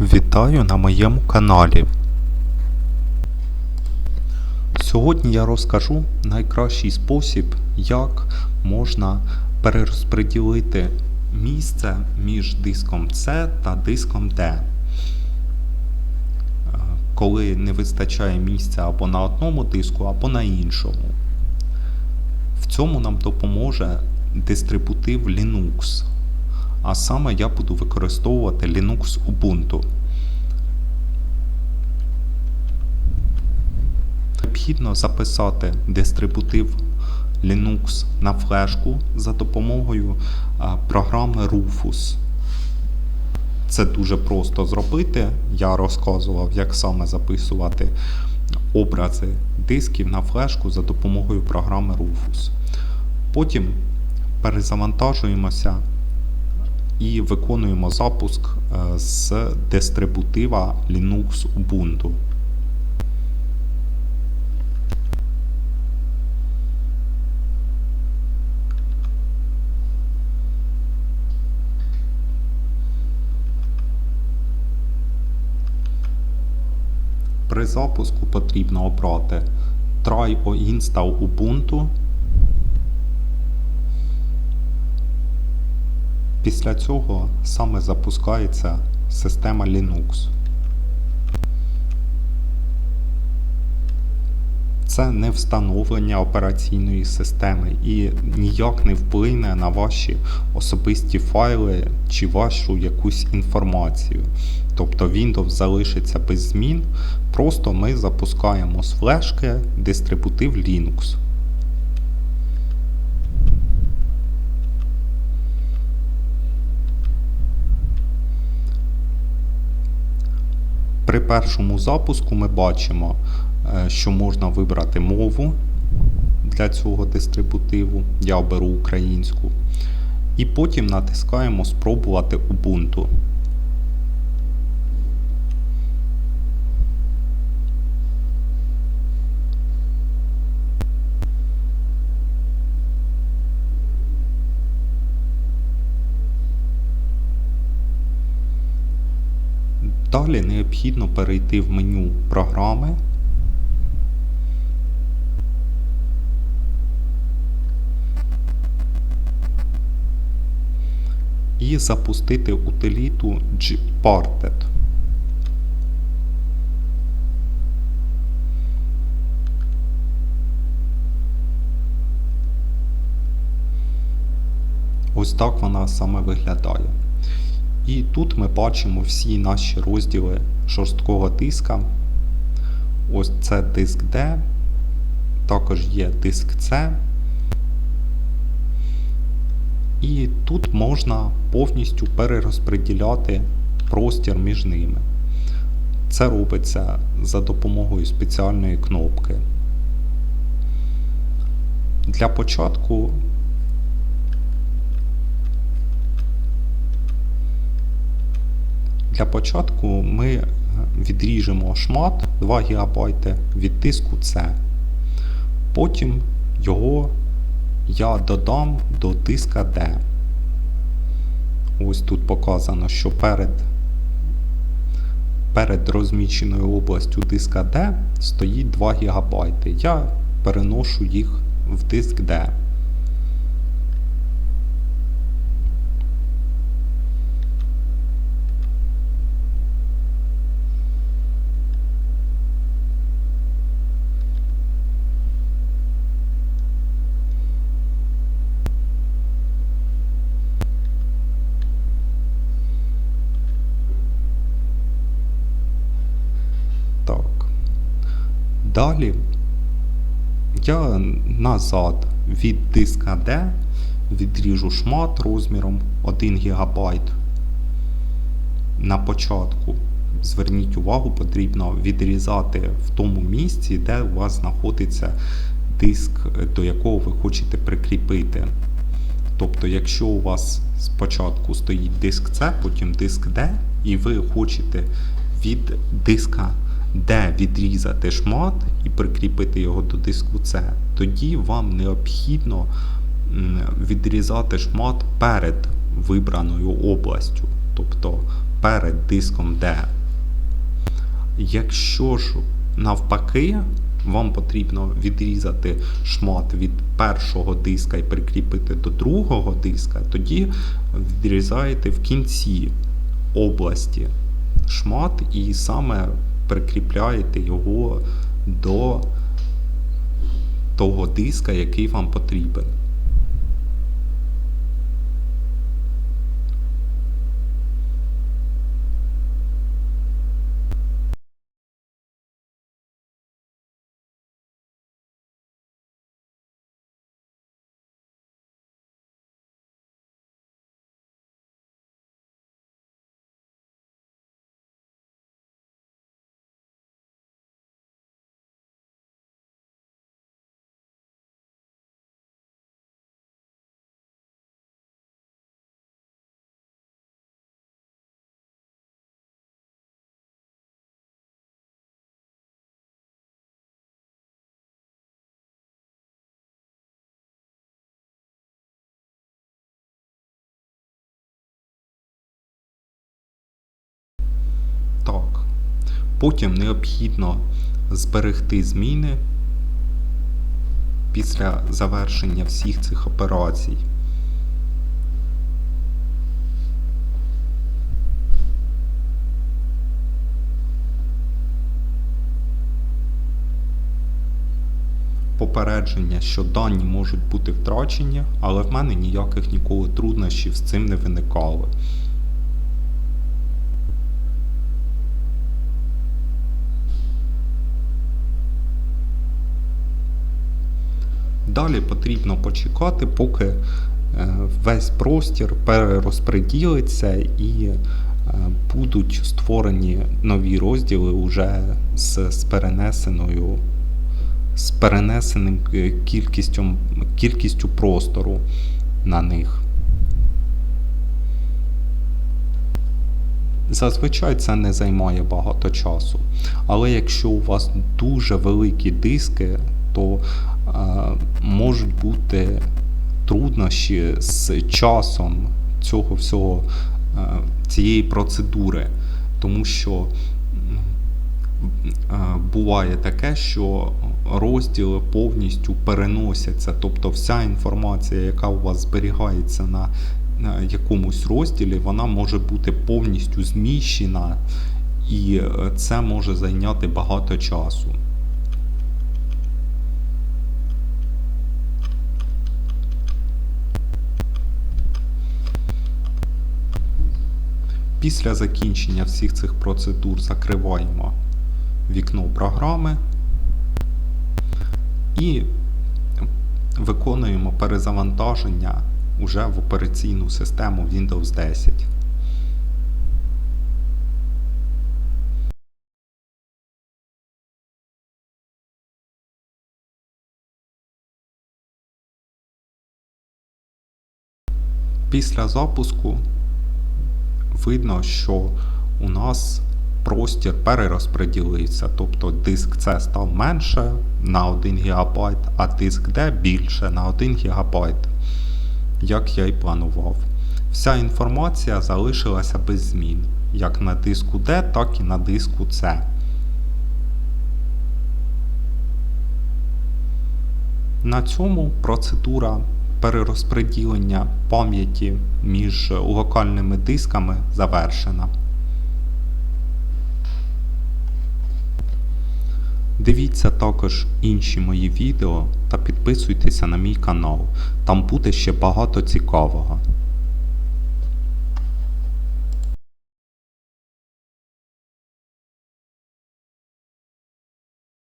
Вітаю на моєму каналі. Сьогодні я розкажу найкращий спосіб, як можна перерозподілити місце між диском C та диском D. Коли не вистачає місця або на одному диску, або на іншому. В цьому нам допоможе дистрибутив Linux. А саме я буду використовувати Linux Ubuntu. Необхідно записати дистрибутив Linux на флешку за допомогою програми Rufus. Це дуже просто зробити. Я розказував, як саме записувати образи дисків на флешку за допомогою програми Rufus. Потім перезавантажуємося і виконуємо запуск е, з дистрибутива Linux Ubuntu. При запуску потрібно обрати Try or Install Ubuntu. Після цього саме запускається система Linux. Це не встановлення операційної системи і ніяк не вплине на ваші особисті файли чи вашу якусь інформацію. Тобто Windows залишиться без змін, просто ми запускаємо з флешки дистрибутив Linux. При першому запуску ми бачимо, е, що можна вибрати мову для цього дистрибутиву. Я оберу українську. І потім натискаємо Спробувати Ubuntu. Далі необхідно перейти в меню програми. І запустити утиліту gparted. Ось так вона саме виглядає. І тут ми бачимо всі наші розділи жорсткого диска. Ось це диск D, також є диск C. І тут можна повністю перерозподіляти простір між ними. Це робиться за допомогою спеціальної кнопки. Для початку Для початку ми відріжемо шмат 2 ГБ від диску C. Потім його я додам до диска D. Ось тут показано, що перед перед розміщеною областю диска D стоїть 2 ГБ. Я переношу їх в диск D. Так. Далі я назад від диска D відріжу шмат розміром 1 ГБ. На початку, зверніть увагу, потрібно відрізати в тому місці, де у вас знаходиться диск, до якого ви хочете прикріпити. Тобто, якщо у вас спочатку стоїть диск C, потім диск D, і ви хочете від диска D відрізати шмат і прикріпити його до диску C, тоді вам необхідно відрізати шмат перед вибраною областю. Тобто перед диском D. Якщо ж навпаки, вам потрібно відрізати шмат від першого диска і прикріпити до другого диска, тоді відрізаєте в кінці області шмат і саме прикріпляєте його до того диска, який вам потрібен. Потім необхідно зберегти зміни після завершення всіх цих операцій. Попередження, що дані можуть бути втрачені, але в мене ніяких ніколи труднощів з цим не виникало. Далі потрібно почекати, поки е, весь простір перерозподілиться і е, будуть створені нові розділи уже з, з перенесеною з перенесеним е, кількістю, кількістю простору на них. Зазвичай це не займає багато часу. Але якщо у вас дуже великі диски, то можуть бути труднощі з часом цього всього, е, цієї процедури, тому що е, буває таке, що розділи повністю переносяться, тобто вся інформація, яка у вас зберігається на якомусь розділі, вона може бути повністю зміщена, і е, це може зайняти багато часу. Після закінчення всіх цих процедур закриваємо вікно програми і виконуємо перезавантаження уже в операційну систему Windows 10. Після запуску видно, що у нас простір перерозподілився, тобто диск C став менше на 1 ГБ, а диск D більше на 1 ГБ, як я і планував. Вся інформація залишилася без змін, як на диску D, так і на диску C. На цьому процедура перерозподілення пам'яті між локальними дисками завершена. Дивіться також інші мої відео та підписуйтеся на мій канал. Там буде ще багато цікавого.